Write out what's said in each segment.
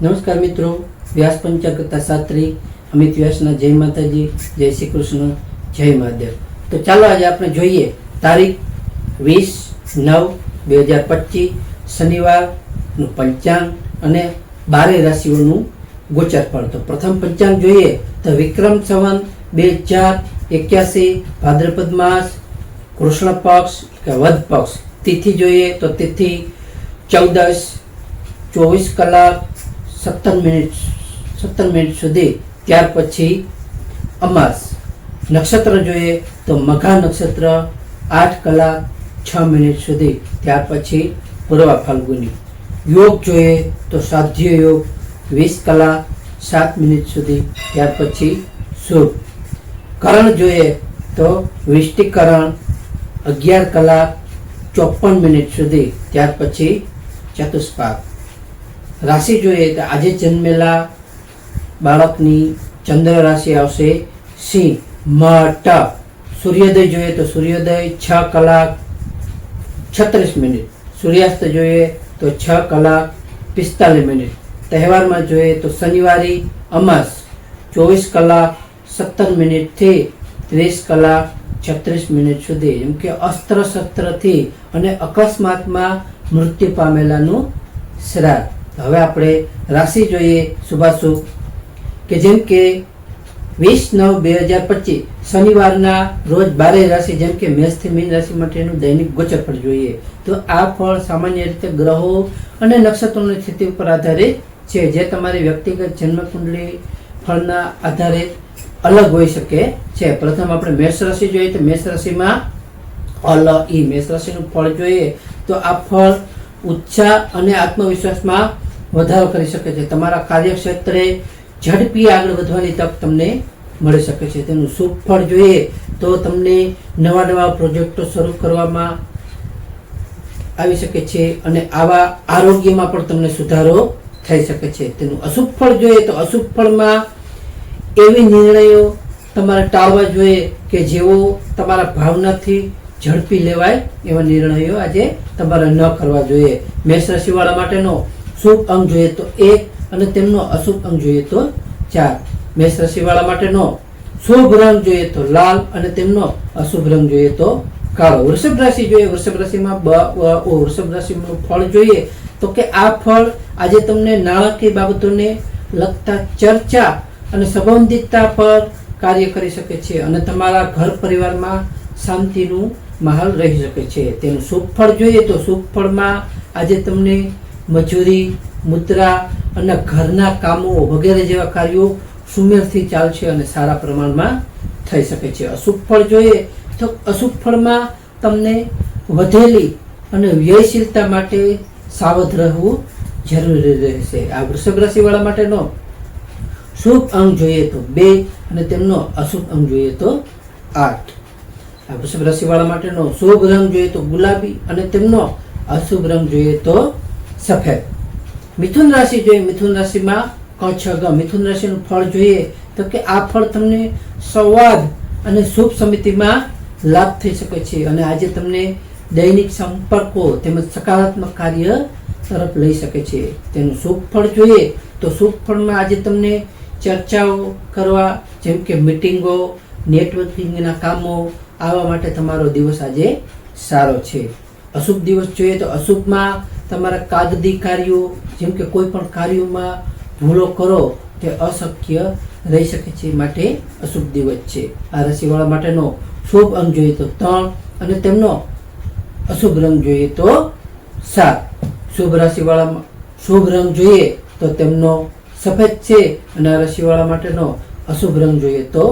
નમસ્કાર મિત્રો, વ્યાસ પંચાકૃતા શાસ્ત્રી, અમિત વ્યાસના જય માતાજી, જય શ્રી કૃષ્ણ, જય મહાદેવ. તો ચાલો આજે આપણે જોઈએ તારીખ વીસ નવ બે હજાર પચીસ શનિવારનું પંચાંગ અને બારે રાશિઓનું ગોચર પણ તો પ્રથમ પંચાંગ જોઈએ તો વિક્રમ સંવન બે હજાર એક્યાસી, ભાદ્રપદ માસ, કૃષ્ણ પક્ષ, કે વધ પક્ષ. તિથિ જોઈએ તો તિથિ ચૌદસ, ચોવીસ કલાક સત્તર મિનિટ સત્તર મિનિટ સુધી. ત્યાર પછી અમાસ. નક્ષત્ર જોઈએ તો મઘા નક્ષત્ર આઠ કલાક છ મિનિટ સુધી. ત્યાર પછી પૂર્વ ફાલ્ગુની. યોગ જોઈએ તો સાધ્ય યોગ વીસ કલાક સાત મિનિટ સુધી. ત્યાર પછી શુભ. કરણ જોઈએ તો વિષ્ટિકરણ અગિયાર કલાક ચોપન મિનિટ સુધી. ત્યાર પછી ચતુષ્પાક રાશિ જોઈએ તો આજે જન્મેલા બાળકની ચંદ્ર રાશિ આવશે. સિંહ મટ સૂર્યોદય જોઈએ તો સૂર્યોદય છ કલાક છત્રીસ મિનિટ. સૂર્યાસ્ત જોઈએ તો છ કલાક પિસ્તાલીસ મિનિટ. તહેવારમાં જોઈએ તો શનિવારી અમાસ ચોવીસ કલાક સત્તર મિનિટથી ત્રીસ કલાક છત્રીસ મિનિટ સુધી. એમ કે અસ્ત્ર શસ્ત્રથી અને અકસ્માતમાં મૃત્યુ પામેલાનું શ્રાદ્ધ. હવે આપણે રાશિ જોઈએ શુભાશુભ, કે જેમ કે વીસ નવ બે હજાર પચીસ, શનિવારના રોજ બારે રાશિ, જેમ કે મેષથી મીન રાશિ માટેનું દૈનિક ગોચર ફળ જોઈએ. તો આ ફળ સામાન્ય રીતે ગ્રહો અને નક્ષત્રોની સ્થિતિ ઉપર આધારિત છે, જે તમારી વ્યક્તિગત જન્મકુંડળી ફળના આધારે અલગ હોઈ શકે છે. પ્રથમ આપણે મેષ રાશિ જોઈએ, તો મેષ રાશિમાં અલ, ઈ મેષ રાશિનું ફળ જોઈએ. તો આ ફળ ઉત્સાહ અને આત્મવિશ્વાસમાં વધારો કરી શકે છે. તમારા કાર્યક્ષેત્રે ઝડપી આગળ વધવાની તક તમને મળી શકે છે. તેનું શુભ જોઈએ તો તમને નવા નવા પ્રોજેક્ટો શરૂ કરવામાં આવી શકે છે અને આવા આરોગ્યમાં પણ તમને સુધારો થઈ શકે છે. તેનું અશુભ ફળ જોઈએ તો અશુભ ફળમાં એવી નિર્ણયો તમારે ટાળવા જોઈએ કે જેઓ તમારા ભાવનાથી ઝડપી લેવાય એવા નિર્ણયો આજે તમારે ન કરવા જોઈએ. મેષ રાશિવાળા માટેનો શુભ અંગ જોઈએ તો એક અને તેમનો અશુભ અંગ જોઈએ તો ચાર. મેષ રાશિવાળા માટેનો શુભ રંગ જોઈએ તો લાલ અને તેમનો અશુભ રંગ જોઈએ તો કાળો. વૃષભ રાશિ જોઈએ, વૃષભ રાશિમાં બ વૃષભ રાશિનું ફળ જોઈએ તો કે આ ફળ આજે તમને નાણાકીય બાબતોને લગતા ચર્ચા અને સંબંધિતતા પર કાર્ય કરી શકે છે અને તમારા ઘર પરિવારમાં શાંતિનું માહોલ રહી શકે છે. તેનું શુભ ફળ જોઈએ તો શુભ ફળમાં આજે તમને મજૂરી, મુદ્રા અને ઘરના કામો વગેરે જેવા કાર્યો સુમેળથી ચાલશે અને સારા પ્રમાણમાં થઈ શકે છે. અશુભ ફળ જોઈએ તો અશુભ ફળમાં તમને વધેલી અને વ્યયશીલતા માટે સાવધ રહેવું જરૂરી રહેશે. આ વૃષભ રાશિવાળા માટેનો શુભ અંગ જોઈએ તો બે અને તેમનો અશુભ અંગ જોઈએ તો આઠ. આ વૃષભ રાશિવાળા માટેનો શુભ રંગ જોઈએ તો ગુલાબી અને તેમનો અશુભ રંગ જોઈએ તો સફેદ. મિથુન રાશિ જોઈએ, મિથુન રાશિમાં કચ્છ મિથુન રાશિનું ફળ જોઈએ તો કે આ ફળ તમને સંવાદ અને શુભ સમિતિમાં લાભ થઈ શકે છે. અને આજે તમને દૈનિક સંપર્કો તેમજ સકારાત્મક કાર્ય તરફ લઈ શકે છે. તેનું શુભ ફળ જોઈએ તો શુભ ફળમાં આજે તમને ચર્ચાઓ કરવા, જેમ કે મિટિંગો, નેટવર્કિંગના કામો આવા માટે તમારો દિવસ આજે સારો છે. અશુભ દિવસ જોઈએ તો અશુભમાં તમારા કાગદી કાર્યો જેમ કે કોઈ પણ કાર્યોમાં ભૂલો કરો, તે અશક્ય રહી શકે છે માટે અશુભ દિવસ છે. આ રાશિવાળા માટેનો શુભ અંગ જોઈએ તો ત્રણ અને તેમનો અશુભ રંગ જોઈએ તો સાત. શુભ રાશિવાળા શુભ રંગ જોઈએ તો તેમનો સફેદ છે અને આ રાશિવાળા માટેનો અશુભ રંગ જોઈએ તો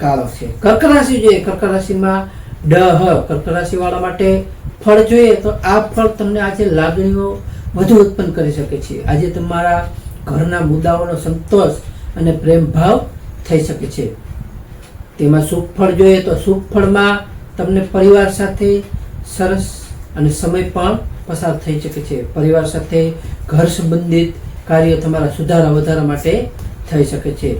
કાળો છે. કર્ક રાશિ જોઈએ. કર્ક રાશિમાં ડહ કર્ક રાશિવાળા માટે ફળ જોઈએ તો આ ફળ તમને આજે લાગણીઓ વધુ ઉત્પન્ન કરી શકે છે. આજે તમારા ઘરના મુદ્દાઓનો સંતોષ અને પ્રેમ ભાવ થઈ શકે છે. તેમાં શુભ ફળ જોઈએ તો શુભ ફળમાં તમને પરિવાર સાથે સરસ અને સમય પણ પસાર થઈ શકે છે. પરિવાર સાથે ઘર સંબંધિત કાર્યો તમારા સુધારા વધારા માટે થઈ શકે છે.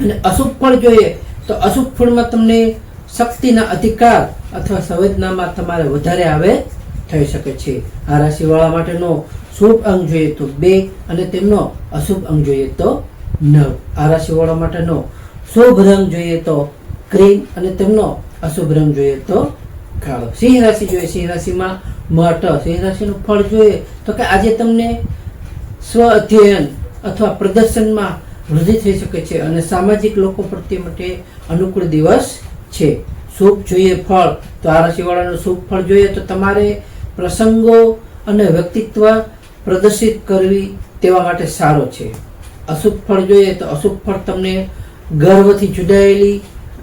અને અશુભ ફળ જોઈએ તો અશુભ ફળમાં તમને શક્તિના અધિકાર અથવા સંવેદનામાં તમારે વધારે આવે થઈ શકે છે. આ રાશિવાળા માટેનો શુભ અંક જોઈએ તો બે અને તેમનો અશુભ અંક જોઈએ તો નવ. આ રાશિવાળા માટેનો શુભ રંગ જોઈએ તો ક્રીમ અને તેમનો અશુભ રંગ જોઈએ તો કાળો. સિંહ રાશિ જોઈએ. સિંહ રાશિમાં મઠ સિંહ રાશિનું ફળ જોઈએ તો કે આજે તમને સ્વ અધ્યયન અથવા પ્રદર્શનમાં વૃદ્ધિ થઈ શકે છે અને સામાજિક લોકો પ્રત્યે માટે અનુકૂળ દિવસ છે. શુભ જોઈએ ફળ. તો આ રાશિવાળાનું શુભ ફળ જોઈએ તો તમારે પ્રસંગો અને વ્યક્તિત્વ પ્રદર્શિત કરવી તેવા માટે સારો છે. અશુભ ફળ જોઈએ તો અશુભ ફળ તમને ગર્વથી જુદાયેલી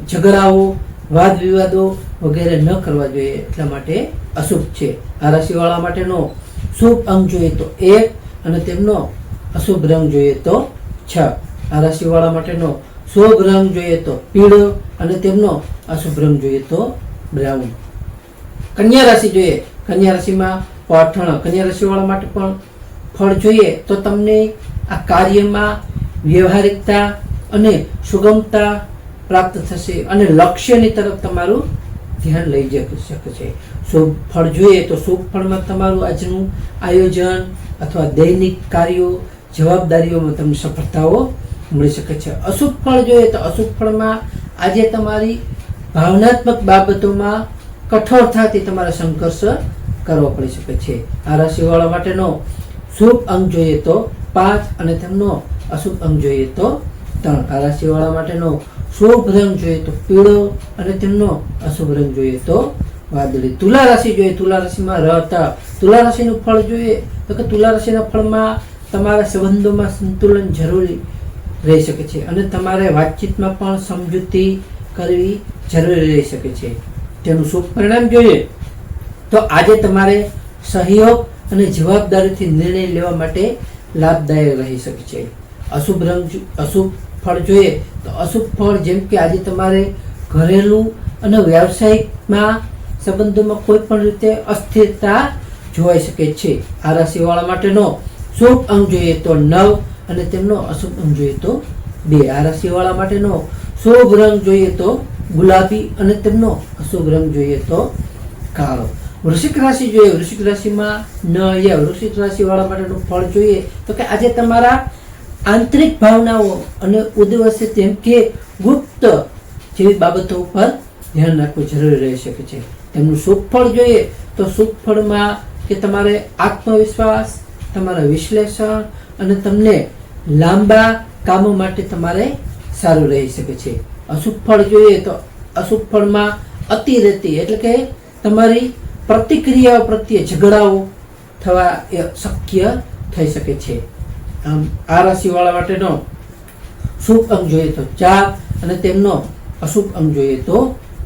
ઝઘડાઓ વાદ વિવાદો વગેરે ન કરવા જોઈએ એટલા માટે અશુભ છે. આ રાશિવાળા માટેનો શુભ અંગ જોઈએ તો એક અને તેમનો અશુભ રંગ જોઈએ તો છ. આ રાશિવાળા માટેનો શુભ રંગ જોઈએ તો પીળો અને તેમનો અશુભ રંગ જોઈએ તો બ્રાઉન. કન્યા રાશિ જોઈએ. કન્યા રાશિમાં પઠણ, કન્યા રાશિવાળા માટે પણ ફળ જોઈએ તો તમને આ કાર્યમાં વ્યવહારિકતા અને સુગમતા પ્રાપ્ત થશે અને લક્ષ્યની તરફ તમારું ધ્યાન લઈ જઈ શકે છે શુભ ફળ જોઈએ તો શુભ ફળમાં તમારું આજનું આયોજન અથવા દૈનિક કાર્યો, જવાબદારીઓમાં તમને સફળતાઓ મળી શકે છે. અશુભ ફળ જોઈએ તો અશુભ ફળમાં આજે તમારી ભાવનાત્મક બાબતોમાં કઠોરતાથી તમારે સંઘર્ષ કરવો પડી શકે છે. આ રાશિવાળા માટેનો શુભ અંક જોઈએ તો પાંચ અને તેમનો અશુભ અંક જોઈએ તો ત્રણ. આ રાશિવાળા માટેનો શુભ રંગ જોઈએ તો પીળો અને તેમનો અશુભ રંગ જોઈએ તો વાદળી. તુલા રાશિ જોઈએ, તુલા રાશિમાં રહેતા તુલા રાશિનું ફળ જોઈએ તો કે તુલા રાશિના ફળમાં તમારા સંબંધોમાં સંતુલન જરૂરી રહી શકે છે. અને તમારે વાતચીતમાં પણ સમજૂતી કરવી જરૂરી રહી શકે છે. તેનું શુભ પરિણામ જોઈએ તો આજે તમારે સહયોગ અને જવાબદારીથી નિર્ણય લેવા માટે લાભદાયક રહી શકે છે. અશુભ રંગ અશુભ ફળ જોઈએ તો અશુભ ફળ જેમ કે આજે તમારે ઘરેલું અને વ્યવસાયિકમાં સંબંધોમાં કોઈ પણ રીતે અસ્થિરતા જોવાઈ શકે છે. આ રાશિવાળા માટેનો શુભ અંક જોઈએ તો નવ અને તેમનો અશુભ અંક જોઈએ તો બે આ રાશિવાળા માટેનો શુભ રંગ જોઈએ તો ગુલાબી અને તેમનો અશુભ રંગ જોઈએ તો કાળો. વૃશ્ચિક રાશિ જોઈએ, વૃશ્ચિક રાશિમાં ન યા, વૃશ્ચિક રાશિ માટેનું ફળ જોઈએ તો કે આજે તમારા આંતરિક ભાવનાઓ અને ઉદ્દેશ્ય તેમ કે ગુપ્ત જેવી બાબતો ઉપર ધ્યાન રાખવું જરૂરી રહી શકે છે. તેમનું શુભ ફળ જોઈએ તો શુભ ફળમાં કે તમારે આત્મવિશ્વાસ તમારા વિશ્લેષણ અને તમને લાંબા કામો માટે તમારે સારું રહી શકે છે. અશુભ ફળ જોઈએ તો અશુભ ફળમાં અતિરેતી એટલે કે તમારી પ્રતિક્રિયાઓ પ્રત્યે ઝઘડાઓ થવા એ શક્ય થઈ શકે છે. આમ આ રાશિવાળા માટેનો શુભ અંક જોઈએ તો ચાર અને તેમનો અશુભ અંક જોઈએ તો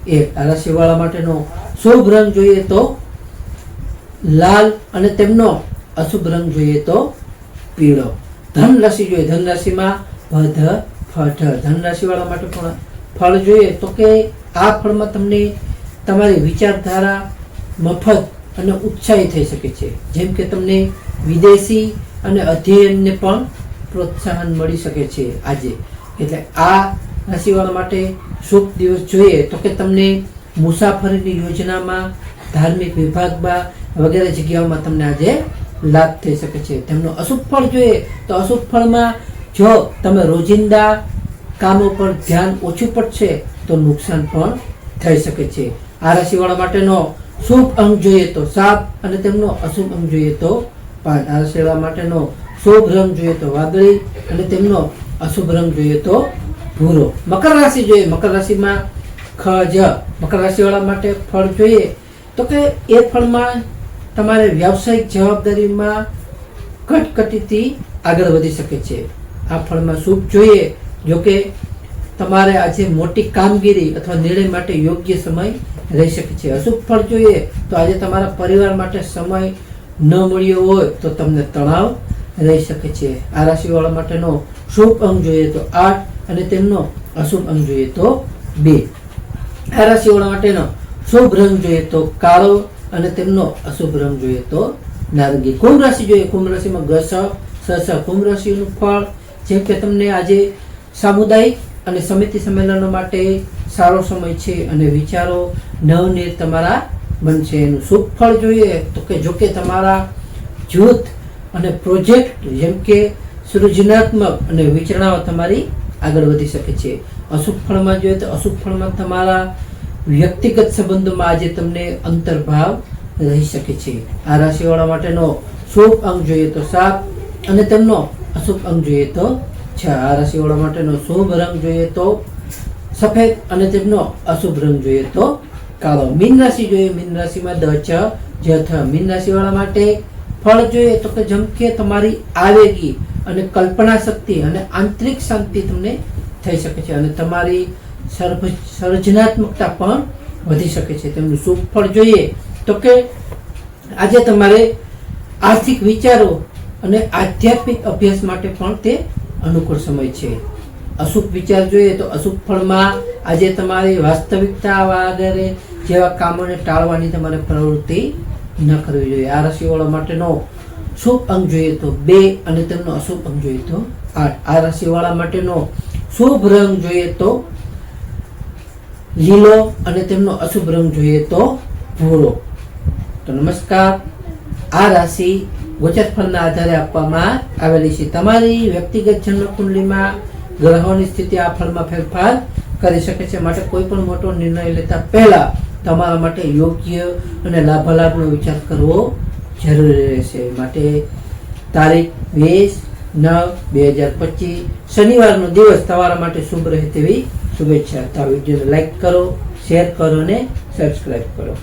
એક. આ રાશિવાળા માટેનો શુભ રંગ જોઈએ તો લાલ અને તેમનો અશુભ રંગ જોઈએ તો પીળો. ધન રાશિ જોઈએ. ધન રાશિમાં ભધ ફઠ ધન રાશિવાળા માટે પણ ફળ જોઈએ તો કે આ ફળમાં તમને તમારી વિચારધારા, મફત અને ઉત્સાહી થઈ શકે છે. જેમ કે તમને વિદેશી અને અધ્યયનને પણ પ્રોત્સાહન મળી શકે છે આજે. એટલે આ રાશિવાળા માટે શુભ દિવસ જોઈએ તો કે તમને મુસાફરીની યોજનામાં ધાર્મિક વિભાગમાં વગેરે જગ્યાઓમાં તમને આજે લાભ થઈ શકે છે. તેમનો અશુભ ફળ જોઈએ તો અશુભ ફળમાં જો તમે રોજિંદા કામો પર ધ્યાન ઓછું પડશે તો નુકસાન પણ થઈ શકે છે. આ રાશિવાળા માટેનો શુભ અંક જોઈએ તો સાપ અને તેમનો અશુભ અંક જોઈએ તો પાન. આ રાશિવાળા માટેનો શુભ રંગ જોઈએ તો વાદળી અને તેમનો અશુભ રંગ જોઈએ તો ભૂરો. મકર રાશિ જોઈએ. મકર રાશિમાં ખજ મકર રાશિવાળા માટે ફળ જોઈએ તો કે એ ફળમાં તમારે વ્યાવસાયિક જવાબદારીમાં કટકટીથી આગળ વધી શકે છે. આ ફળમાં શુભ જોઈએ, જોકે તમારે આજે મોટી કામગીરી અથવા નિર્ણય માટે યોગ્ય સમય રહી શકે છે. અશુભ ફળ જોઈએ તો આજે તમારા પરિવાર માટે સમય ન મળ્યો હોય તો તમને તણાવ રહી શકે છે. આ રાશિવાળા માટેનો શુભ અંક જોઈએ તો આઠ અને તેમનો અશુભ અંક જોઈએ તો બે. આ રાશિવાળા માટેનો શુભ રંગ જોઈએ તો કાળો અને તેમનો અશુભ રંગ જોઈએ તો નારંગી કુંભ રાશિ જોઈએ. કુંભ રાશિમાં ગસ સસ કુંભ રાશિનું ફળ. જેમ કે તમને આજે સામુદાયિક અને સમિતિ સંમેલનો માટે સારો સમય છે અને વિચારો નવનીર તમારા બનશે એનું શુભ ફળ જોઈએ. તો કે જો કે તમારા જૂથ અને પ્રોજેક્ટ જેમ કે સૃજનાત્મક અને વિચારણાઓ તમારી આગળ વધી શકે છે. અશુભ ફળમાં જોઈએ તો અશુભ ફળમાં તમારા વ્યક્તિગત સંબંધોમાં આજે તમને અંતર્ભાવ રહી શકે છે. આ રાશિવાળા માટેનો શુભ અંક જોઈએ તો સાત અને તેમનો અશુભ અંક જોઈએ તો છ. આ રાશિવાળા માટેનો શુભ રંગ જોઈએ તો સફેદ અને તેમનો અશુભ રંગ જોઈએ તો કાળો. મીન રાશિ જોઈએ. મીન રાશિમાં દ, છ. જથ મીન રાશિવાળા માટે ફળ જોઈએ તો કે જેમ કે તમારી આવેગી અને કલ્પના શક્તિ અને આંતરિક શાંતિ તમને થઈ શકે છે અને તમારી સર્જનાત્મકતા પણ વધી શકે છે. તેમનું શુભ જોઈએ. તો કે આજે તમારે આર્થિક વિચારો અને આધ્યાત્મિક અભ્યાસ માટે પણ તે અનુકૂળ સમય છે. અશુભ વિચાર જોઈએ તો અશુભ ફળમાં આજે તમારી વાસ્તવિકતા વગેરે જેવા કામોને ટાળવાની તમારે પ્રવૃત્તિ ન કરવી જોઈએ. આ રાશિવાળા માટેનો શુભ અંક જોઈએ તો બે અને તેમનો અશુભ અંક જોઈએ તો આઠ. આ રાશિવાળા માટેનો શુભ રંગ જોઈએ તો લીલો અને તેમનો અશુભ રંગ જોઈએ તો ભૂરો. તો નમસ્કાર. આ રાશિ ગોચર ફળના આધારે આપવામાં આવેલી છે. તમારી વ્યક્તિગત જન્મ કુંડલીમાં ગ્રહોની સ્થિતિ આ ફળમાં ફેરફાર કરી શકે છે. માટે કોઈ પણ મોટો નિર્ણય લેતા પહેલા તમારા માટે યોગ્ય અને લાભાલાભનો વિચાર કરવો જરૂરી રહેશે. માટે તારીખ વીસ નવ બે હજાર પચીસ, શનિવારનો દિવસ તમારા માટે શુભ રહે તેવી શુભેચ્છા. તો આ વિડીયોને લાઈક કરો શેર કરો ને સબસ્ક્રાઈબ કરો.